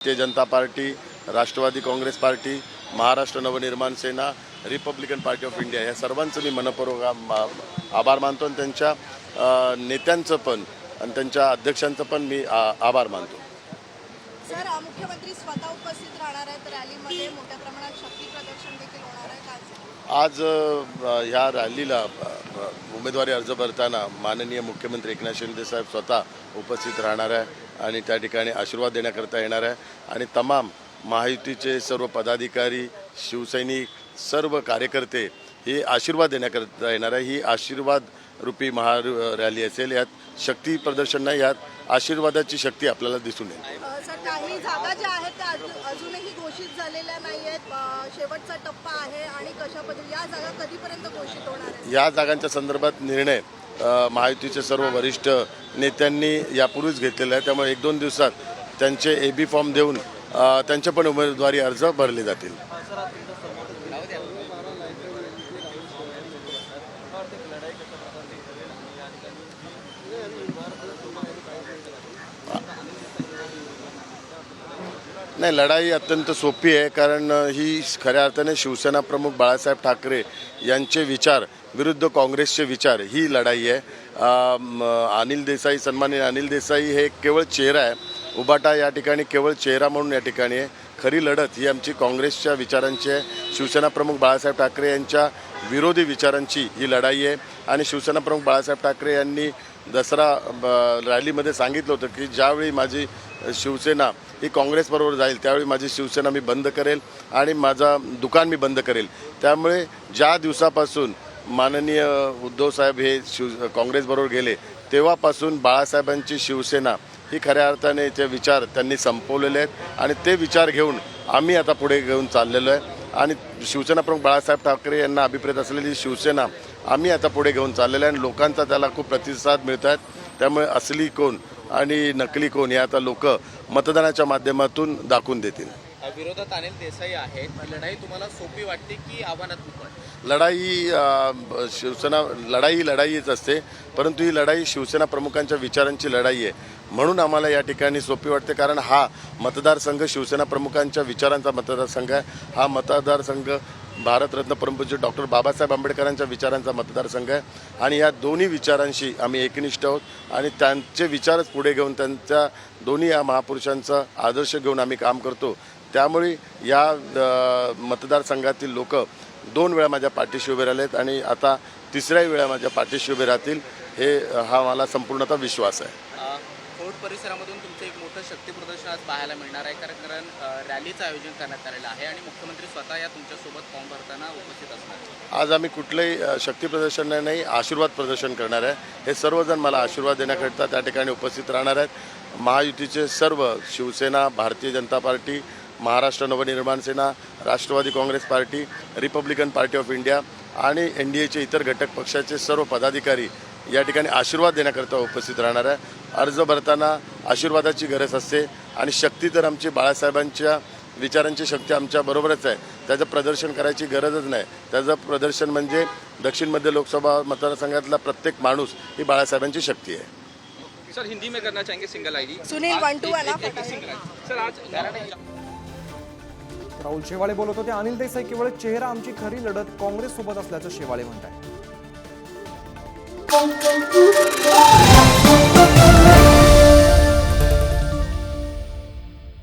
Bharatiya Janata Party Rashtravadi Congress Party Maharashtra Navnirman Sena Republican Party of India या सर्वांचं मी मनपूर्वक आभार मानतो आणि त्यांच्या नेत्यांचं पण आणि त्यांच्या अध्यक्षांचं पण मी आभार मानतो. सर मुख्यमंत्री स्वतः उपस्थित राहणार आहेत रॅलीमध्ये मोठ्या प्रमाणात शक्ती प्रदर्शन देखील होणार आहे आज ह्या रॅलीला उमेदवारी अर्ज भरताना माननीय मुख्यमंत्री एकनाथ शिंदे साहेब स्वतः उपस्थित राहणार आहे. आणि त्या ठिकाणी आशीर्वाद देण्याकरता येणार आहे. आणि तमाम महायुतीचे सर्व पदाधिकारी शिवसैनिक सर्व कार्यकर्ते हे आशीर्वाद देण्याकरता येणार आहे. ही आशीर्वाद रूपी महा रॅली असेल यात शक्ती प्रदर्शन नाही यात आशीर्वादाची शक्ती आपल्याला दिसून येईल. काही जागा ज्या आहेत त्या अजून- अजूनही घोषित झालेल्या नाही आहेत. शेवटचा टप्पा आहे आणि कशा या जागा कधीपर्यंत घोषित होणार या जागांच्या संदर्भात निर्णय महायुतीचे सर्व वरिष्ठ नेत्यांनी यापूर्वीच घेतलेलं आहे. त्यामुळे एक दोन दिवसात त्यांचे ए बी फॉर्म देऊन त्यांचे पण उमेदवारी अर्ज भरले जातील. नाही लढाई अत्यंत सोपी आहे कारण ही खऱ्या अर्थाने शिवसेना प्रमुख बाळासाहेब ठाकरे यांचे विचार विरुद्ध काँग्रेसचे विचार ही लढाई आहे. अनिल देसाई सन्मानित अनिल देसाई हे केवळ चेहरा आहे. उबाटा या ठिकाणी केवळ चेहरा म्हणून या ठिकाणी आहे. खरी लढत ही आमची काँग्रेसच्या विचारांची आहे. शिवसेना प्रमुख बाळासाहेब ठाकरे यांच्या विरोधी विचारांची ही लढाई आहे. आणि शिवसेना प्रमुख बाळासाहेब ठाकरे यांनी दसरा ब- रॅलीमध्ये सांगितलं होतं की ज्यावेळी माझी शिवसेना ही काँग्रेसबरोबर जाईल त्यावेळी माझी शिवसेना मी बंद करेल आणि माझा दुकान मी बंद करेल. त्यामुळे ज्या दिवसापासून माननीय उद्धवसाहेब हे शिव काँग्रेसबरोबर गेले तेव्हापासून बाळासाहेबांची शिवसेना ही खऱ्या अर्थाने ते विचार त्यांनी संपवलेले आहेत आणि ते विचार घेऊन आम्ही आता पुढे घेऊन चाललेलो आहे. आणि शिवसेना प्रमुख बाळासाहेब ठाकरे यांना अभिप्रेत असलेली शिवसेना आम्ही आता पुढे घेऊन चाललेलो आहे आणि लोकांचा त्याला खूप प्रतिसाद मिळत आहेत त्यामुळे असली कोण आणि नकली कोण हे आता लोक मतदानाच्या माध्यमातून दाखवून देतील. विरोधात अनिल देसाई आहेत लढाई तुम्हाला सोपी वाटते की आव्हानात्मक वाटते? लढाई शिवसेना लढाई लढाईच असते परंतु ही लढाई शिवसेना प्रमुखांच्या विचारांची लढाई आहे. म्हणून आम्हाला या ठिकाणी सोपी वाटते कारण हा मतदारसंघ शिवसेना प्रमुखांच्या विचारांचा मतदारसंघ आहे. हा मतदारसंघ भारतरत्न परमपूज्य डॉक्टर बाबासाहेब आंबेडकरांच्या विचारांचा मतदारसंघ आहे. आणि या दोन्ही विचारांशी आम्ही एकनिष्ठ आहोत. आणि त्यांचे विचारच पुढे घेऊन त्यांच्या दोन्ही या महापुरुषांचा आदर्श घेऊन आम्ही काम करतो. त्यामुळे या मतदारसंघातील लोक दोन वेळा माझ्या पाठीशी उभे राहिलेत आणि आता तिसऱ्याही वेळा माझ्या पाठीशी उभे राहतील हे हा मला संपूर्णतः विश्वास आहे. फोर्ट परिसरामधून तुमचं एक मोठं शक्ती प्रदर्शन आज पाहायला मिळणार आहे कारण कारण रॅलीचं आयोजन करण्यात आलेलं आहे आणि मुख्यमंत्री स्वतः या तुमच्यासोबत फॉर्म भरताना उपस्थित असणार. आज आम्ही कुठलंही शक्ती प्रदर्शन नाही आशीर्वाद प्रदर्शन करणार आहे. हे सर्वजण मला आशीर्वाद देण्याकरिता त्या ठिकाणी उपस्थित राहणार आहेत. महायुतीचे सर्व Shiv Sena Bharatiya Janata Party Maharashtra Navnirman Sena Rashtravadi Congress Party Republican Party of India आणि एन डी एचे इतर घटक पक्षाचे सर्व पदाधिकारी या ठिकाणी आशीर्वाद देण्याकरता उपस्थित राहणार आहे. अर्ज भरताना आशीर्वादाची गरज असते आणि शक्ती तर आमची बाळासाहेबांच्या विचारांची शक्ती आमच्या बरोबरच आहे. त्याचं प्रदर्शन करायची गरजच नाही. त्याचं प्रदर्शन म्हणजे दक्षिण मध्य लोकसभा मतदारसंघातला प्रत्येक माणूस ही बाळासाहेबांची शक्ती आहे. सर हिंदी में करना चाहेंगे सिंगल आईडी सुनील वंटू आहे ना सिंगल आईडी सर आज राहुल शेवाळे बोलत होते. अनिल देसाई केवळ चेहरा आमची खरी लढत काँग्रेस सोबत असल्याचं शेवाळे म्हणत आहे